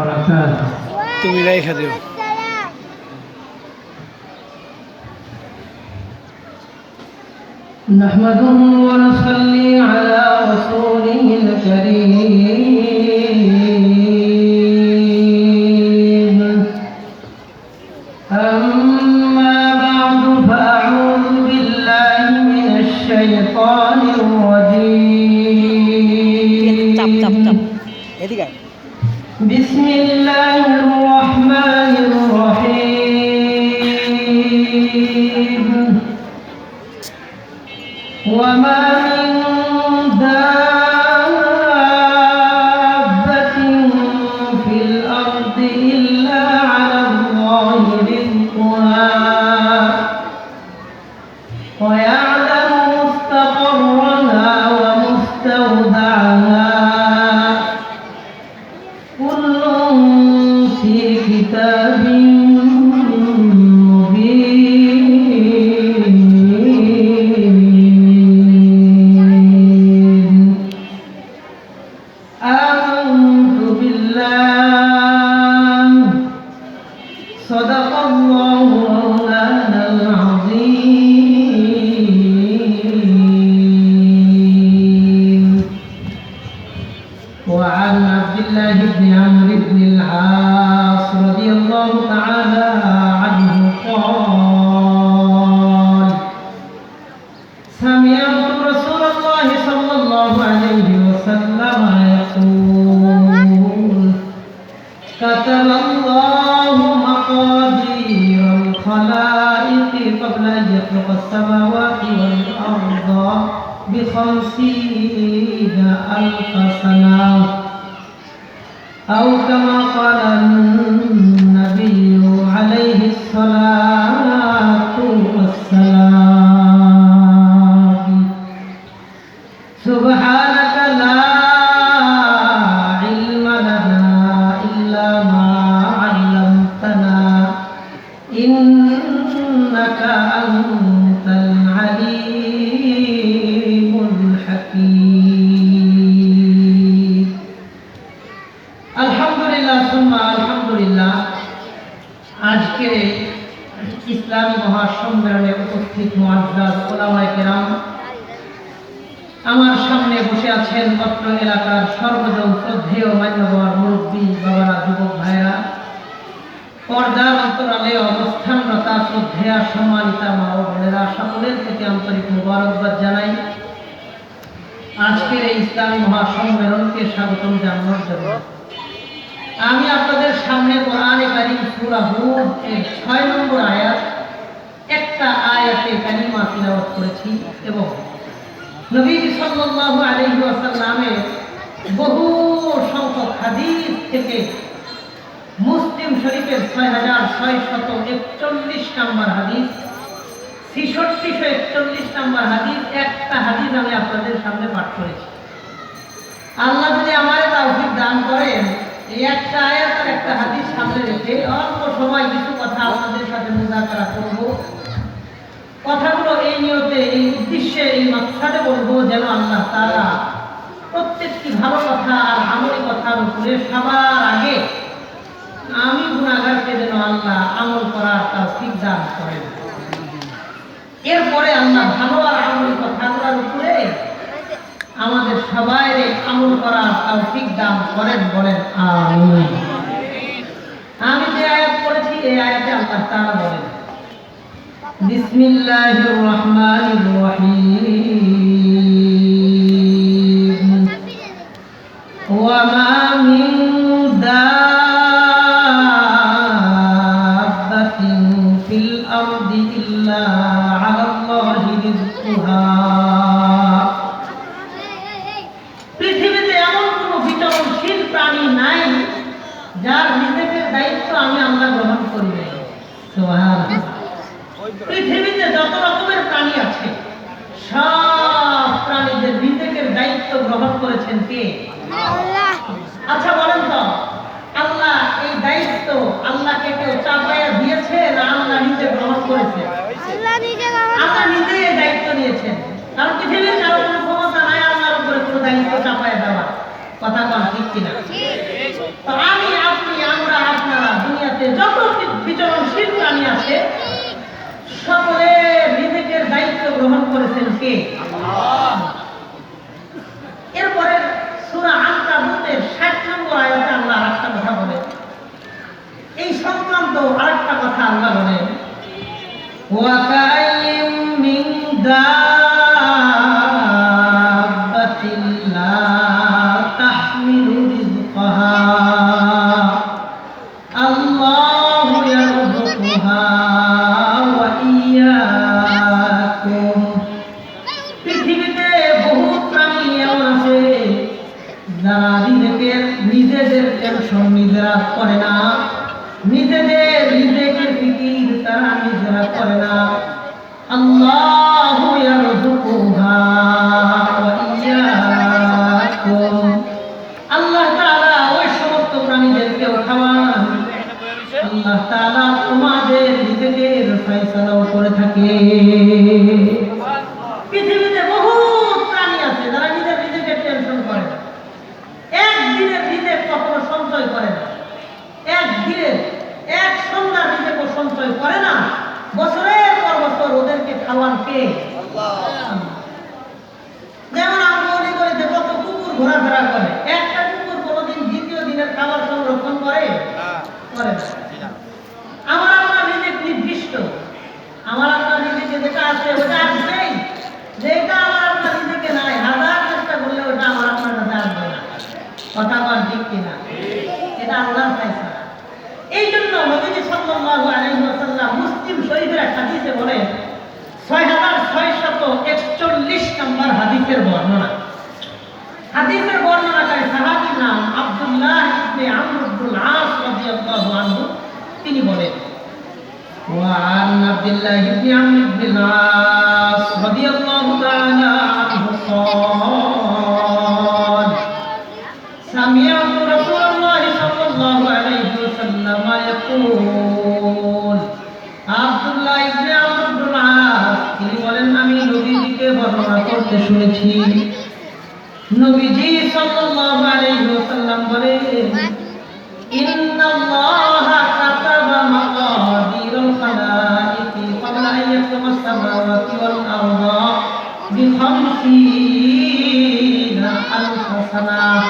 وبركاته তুমি রেখে দিও نحمده ونصلي على رسوله الكريم أما بعد فأعوذ بالله من الشيطان চাপ চাপ চাপ الرجيم এদিকে আয়। بسم الله الرحمن الرحيم. وما من دابة بخمسين ألف سنة أو كما قال النبي عليه الصلاة আজকে ইসলামী মহাসম্মেলনে উপস্থিত কেরাম। আমার সামনে বসে আছেন অত্র এলাকার সর্বজন শ্রদ্ধেয় মান্যবর মুরব্বী বাবারা, যুবক ভাইরা পর্দার অন্তরালে অবস্থানরতা শ্রদ্ধেয়া সম্মানিতা মা ও বোনেরা, সকলের প্রতি আন্তরিক মুবারকবাদ জানাই। আজকের এই ইসলামী মহাসম্মেলনকে স্বাগতম জানানোর জন্য। আমি আপনাদের সামনে কোরআনে কারিম সূরা হুদ এর 6 নম্বর আয়াত, একটা আয়াতে কালিমা তিলাওয়াত করেছি এবং নবীজি সাল্লাল্লাহু আলাইহি ওয়াসাল্লামের বহু সংখ্যক হাদিস থেকে মুসলিম শরীফের 6641 নম্বর হাদিস 6641 নম্বর হাদিস, একটা হাদিস আমি আপনাদের সামনে পাঠ করেছি। আল্লাহ যদি আমার তৌফিক দান করেন এই একটা আয়াত আর একটা কথাগুলো এই নিয়তে, এই উদ্দেশ্যে, এই মাকসাদে বলব যেন আল্লাহ তারা প্রত্যেকটি ভালো কথা আর আমলি কথার উপরে সবার আগে আমি গুণাগারকে যেন আল্লাহ আমল করার তৌফিক দান করেন। এরপরে আল্লাহ ভালো আর আমলি কথাগুলোর উপরে আমাদের সবাই আমল করার তৌফিক দান করেন বলেন আমি এই আয়াতে আল্লাহ তাআলা বলেন। বিসমিল্লাহির রহমানির রহিম ওয়ামা মিন দাব্বাতিন ফিল আরদি ইল্লা আলাল্লাহি রিজকুহা পৃথিবীতে এমন কোন বিচরণশীল প্রাণী নাই, যার নিজেদের দায়িত্ব আমি আমরা গ্রহণ করি। পৃথিবীতে যত রকমের প্রাণী আছে, সব প্রাণীদের নিজেকে দায়িত্ব গ্রহণ করেছেন কে নিজেদের নিজেরা করে না। নিজেদের নিজেদের ফিকির, তারা নিজেরা করে না। আল্লাহ আল্লাহ তাআলা ওই সমস্ত প্রাণীদেরকেও খাওয়ান আল্লাহ তাআলা তোমাদের নিজেদের ফয়সালাও করে থাকে। পৃথিবী হাদিসের বর্ণনাকারী সাহাবীর নাম আব্দুল্লাহ ইবনে আমর ইবনে আস রাদিয়াল্লাহু আনহু তিনি বলেন وعن عبد الله بن عمرو بن العاص رضي الله تعالى عنه قال سمعت رسول الله صلى الله عليه وسلم يقول عبد الله بن عمرو بن العاص তিনি বলেন আমি নবীজিকে বর্ণনা করতে শুনেছি নবীজি সাল্লাল্লাহু আলাইহি ওয়াসাল্লাম বলেন, ইন্নাল্লাহা কাতাবা মাকাদিরুল খালাইকি ক্বাবলা আন ইয়াকুমাস সামাওয়াতি ওয়াল আরদা বি আলফ সানাহ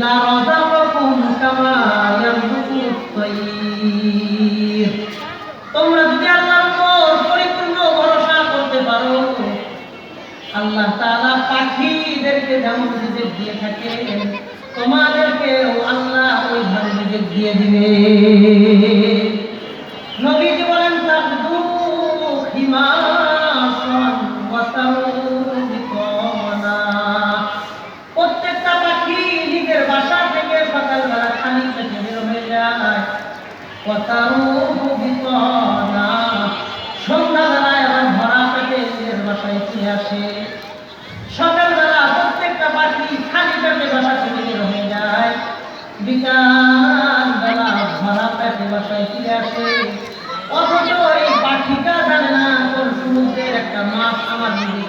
لرزقكم كما يرزق الطير তোমরা যদি আল্লাহর উপর পরিপূর্ণ ভরসা করতে পারো, আল্লাহ তাআলা পাখিদেরকে যেমন রিজিক দিয়ে থাকে তোমাদেরকেও আল্লাহ ওইভাবে রিজিক দিয়ে দিবে ভাষায় ফিরে আসে। অথচ এই পাখিটা জানে না কোন সমুদ্রের একটা মাছ আমার দিকে